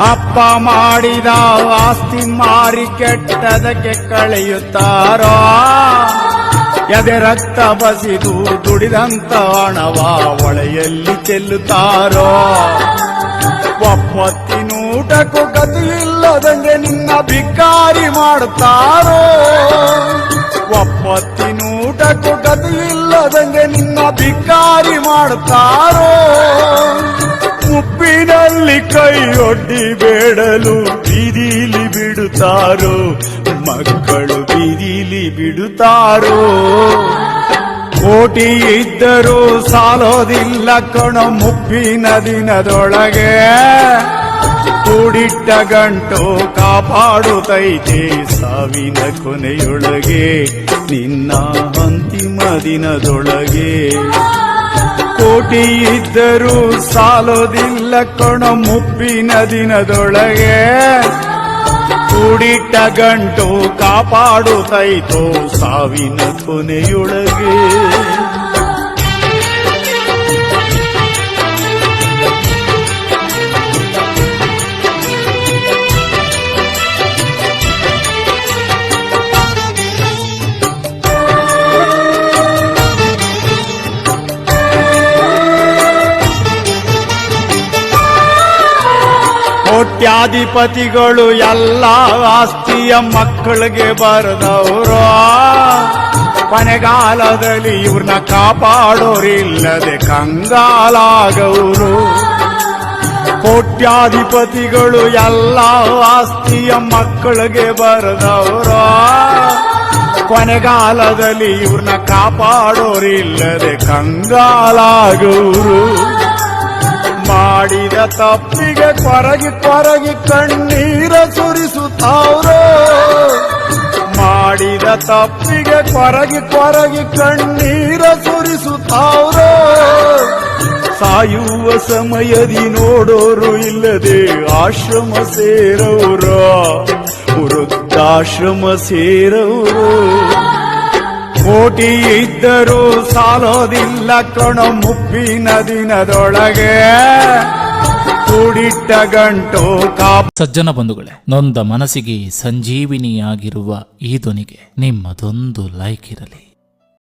ಅಪ್ಪ ಮಾಡಿದ ಆಸ್ತಿ ಮಾರಿ ಕೆಟ್ಟದಕ್ಕೆ ಕಳೆಯುತ್ತಾರೋ? ಎದೆ ರಕ್ತ ಬಸಿದು ದುಡಿದಂತ ಹಣವ ಒಳೆಯಲ್ಲಿ ಚೆಲ್ಲುತ್ತಾರೋ? ಒಪ್ಪತ್ತಿನೂಟಕ್ಕೂ ಗತಿ ಇಲ್ಲದಂಗೆ ನಿನ್ನ ಭಿಕ್ಕಾರಿ ಮಾಡುತ್ತಾರೋ? ಒಪ್ಪತ್ತಿನೂಟಕ್ಕೂ ಗತಿ ಇಲ್ಲದಂಗೆ ನಿನ್ನ ಭಿಕ್ಕಾರಿ ಮಾಡುತ್ತಾರೋ? ಮುಪ್ಪಿನಲ್ಲಿ ಕೈಯೊಡ್ಡಿ ಬೇಡಲು ಬೀದಿಲಿ ಬಿಡುತ್ತಾರೋ? ಮಕ್ಕಳು ಬೀದಿಲಿ ಬಿಡುತ್ತಾರೋ? ಕೋಟಿ ಇದ್ದರೂ ಸಾಲೋದಿಲ್ಲ ಕಣ ಮುಪ್ಪಿನ ದಿನದೊಳಗೆ. ಕೂಡಿಟ್ಟ ಗಂಟು ಕಾಪಾಡುತ್ತೈತೆ ಸಾವಿನ ಕೊನೆಯೊಳಗೆ. ನಿನ್ನ ಅಂತಿಮ ದಿನದೊಳಗೆ. ಕೋಟಿ ಇದ್ದರೂ ಸಾಲೋದಿಲ್ಲ ಕೊಣ ಮುಪ್ಪಿನ ದಿನದೊಳಗೆ. ಕೂಡಿಟ್ಟ ಗಂಟು ಕಾಪಾಡುತ್ತೈತೋ ಸಾವಿನ ಕೊನೆಯೊಳಗೆ. ಕೋಟ್ಯಾಧಿಪತಿಗಳು ಎಲ್ಲ ಆಸ್ತಿಯ ಮಕ್ಕಳಿಗೆ ಬರೆದವರು. ಕೊನೆಗಾಲದಲ್ಲಿ ಇವ್ರನ್ನ ಕಾಪಾಡೋರಿಲ್ಲದೆ ಕಂಗಾಲಾಗವರು. ಕೋಟ್ಯಾಧಿಪತಿಗಳು ಎಲ್ಲ ಆಸ್ತಿಯ ಮಕ್ಕಳಿಗೆ ಬರೆದವರು. ಕೊನೆಗಾಲದಲ್ಲಿ ಇವ್ರನ್ನ ಕಾಪಾಡೋರಿಲ್ಲದೆ ಕಂಗಾಲಾಗವರು. ಮಾಡಿದ ತಪ್ಪಿಗೆ ಕೊರಗಿ ಕೊರಗಿ ಕಣ್ಣೀರ ಸುರಿಸುತ್ತಾವ್ರೋ ಮಾಡಿದ ತಪ್ಪಿಗೆ ಕೊರಗಿ ಕೊರಗಿ ಕಣ್ಣೀರ ಸುರಿಸುತ್ತಾವ್ರೋ ಸಾಯುವ ಸಮಯದಿ ನೋಡೋರು ಇಲ್ಲದೆ ಆಶ್ರಮ ಸೇರವ್ರ. ವೃದ್ಧಾಶ್ರಮ ಸೇರವರು. ಕೋಟಿ ಇದ್ದರೂ ಸಾಲೋದಿಲ್ಲ ಕಣ ಮುಪ್ಪಿನ ದಿನದೊಳಗೆ. ಕೂಡಿಟ್ಟ ಗಂಟು ಸಜ್ಜನ ಬಂಧುಗಳೇ, ನೊಂದ ಮನಸ್ಸಿಗೆ ಸಂಜೀವಿನಿಯಾಗಿರುವ ಈ ಧ್ವನಿಗೆ ನಿಮ್ಮದೊಂದು ಲೈಕ್ ಇರಲಿ.